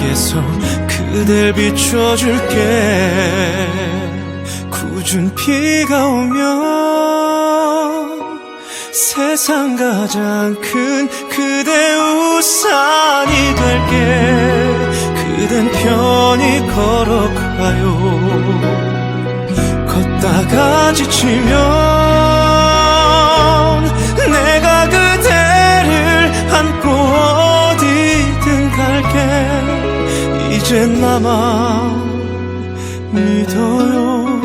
내게서 그댈 비춰줄게. 굳은 비가 오면 세상 가장 큰 그대 우산이 될게. 그댄 편히 걸어가요. 걷다가 지치면 나만 믿어요.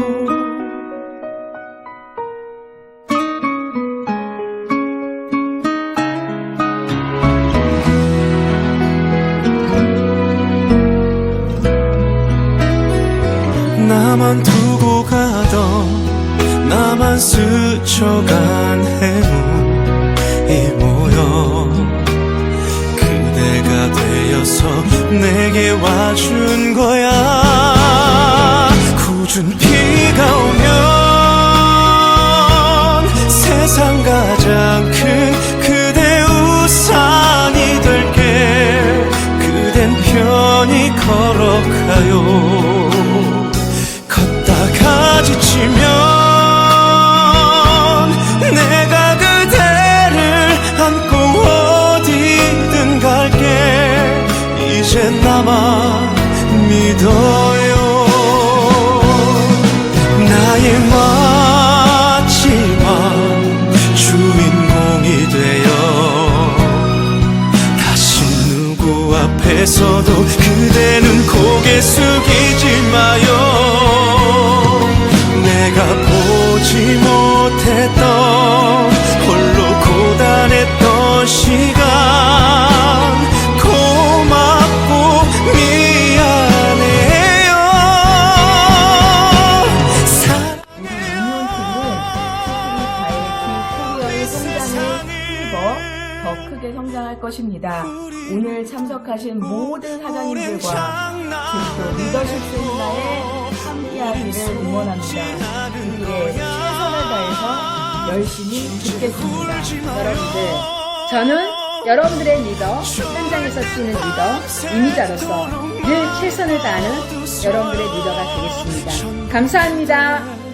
나만 두고 가던 나만 스쳐간 해묵이 모여 그대가 되어서 내게 와준 거야. 굳은 나만 믿어요. 나의 마지막 주인공이 되어 다시 누구 앞에서도 그대는 고개 숙이지 힘입어 더 크게 성장할 것입니다. 오늘 참석하신 모든 사장님들과 그리고 리더십 세미나에 함께하기를 응원합니다. 우리의 최선을 다해서 열심히 듣겠습니다. 여러분들, 저는 여러분들의 리더, 현장에서 뛰는 리더, 이미자로서 늘 최선을 다하는 여러분들의 리더가 되겠습니다. 감사합니다.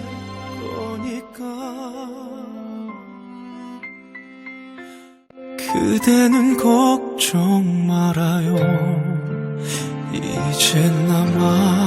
그대는 걱정 말아요. 이젠 나만